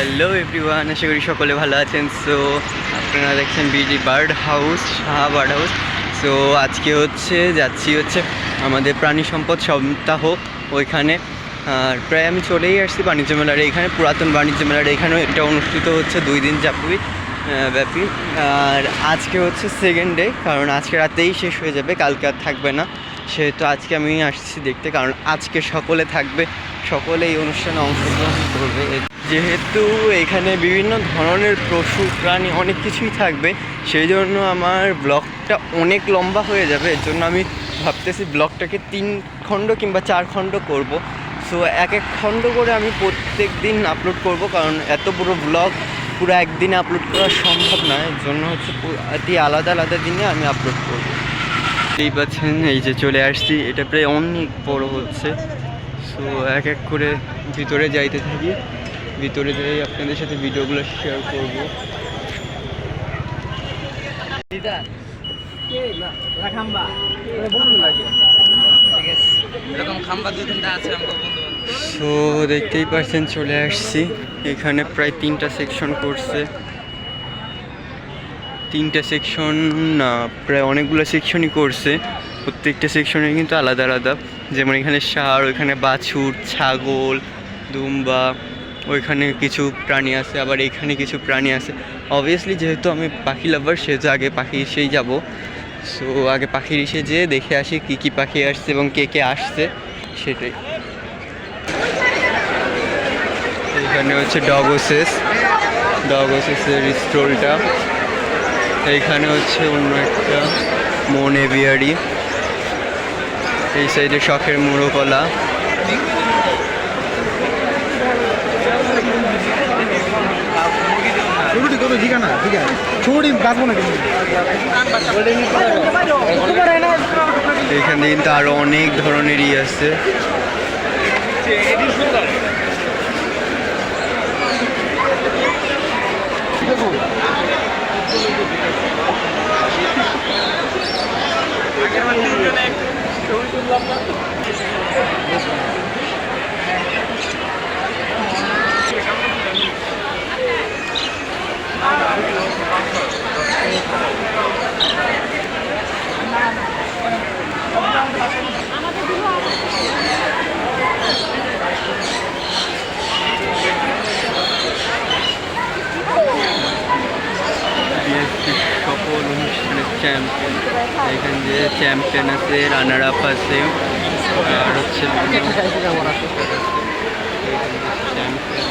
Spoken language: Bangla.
হ্যালো এভরিওয়ান আশা করি সকলে ভালো আছেন। সো আপনারা দেখছেন BD bird house Saha bird house so আজকে হচ্ছে, যাচ্ছি হচ্ছে আমাদের প্রাণী সম্পদ সপ্তাহ ওইখানে। আর প্রায় আমি চলেই আসছি বাণিজ্য মেলার এখানে, পুরাতন বাণিজ্য মেলার এখানেও এটা অনুষ্ঠিত হচ্ছে দুই দিন ব্যাপী ব্যাপী। আর আজকে হচ্ছে সেকেন্ড ডে কারণ আজকে রাতেই শেষ হয়ে যাবে, কালকে আর থাকবে না। সেহেতু আজকে আমি আসছি দেখতে, কারণ আজকে সকলে থাকবে সকলে এই অনুষ্ঠানে অংশগ্রহণ করবে। যেহেতু এখানে বিভিন্ন ধরনের পশু, প্রাণী অনেক কিছুই থাকবে, সেই জন্য আমার ব্লগটা অনেক লম্বা হয়ে যাবে। এর জন্য আমি ভাবতেছি ব্লগটাকে তিন খণ্ড কিংবা চার খণ্ড করব। সো এক এক খণ্ড করে আমি প্রত্যেক দিন আপলোড করব, কারণ এত বড় ব্লগ পুরো একদিনে আপলোড করা সম্ভব না। এর জন্য হচ্ছে প্রতি আলাদা আলাদা দিনে আমি আপলোড করব। এই পাচ্ছেন, এই যে চলে আসছি, এটা প্রায় অনেক বড় হচ্ছে। সো এক এক করে ভিতরে যাইতে থাকি। ভিতরে যাই আপনাদের সাথে ভিডিওগুলো শেয়ার করব। সো দেখতেই পাচ্ছেন চলে আসছি। এখানে প্রায় তিনটা সেকশন করছে। তিনটা সেকশন না প্রায় অনেকগুলো সেকশনই করছে। প্রত্যেকটা সেকশনে কিন্তু আলাদা আলাদা। যেমন এখানে সার ওইখানে বাছুর ছাগল দুম্বা। ওইখানে কিছু প্রাণী আছে, আবার এখানে কিছু প্রাণী আছে। অবভিয়াসলি যেহেতু আমি পাখি লাভার সেহেতু আগে পাখি এসেই যাব। সো আগে পাখির এসে যেয়ে দেখে আসি কী কী পাখি আসছে এবং কে কে আসছে, সেটাই। এখানে হচ্ছে ডগোসেস ডগোসেসের স্টোলটা এইখানে হচ্ছে অন্য একটা মন এভিয়ারি এই সাইডে শখের মুড়োকলা। ছুটি কত ঠিক না? ঠিক আছে। ছুটি বাঁচবো না কিন্তু এখানে কিন্তু আরও অনেক ধরনেরই আছে চ্যাম্পিয়ন এখান দিয়ে চ্যাম্পিয়ন আছে রানার আপ আছে আর হচ্ছে চ্যাম্পিয়ন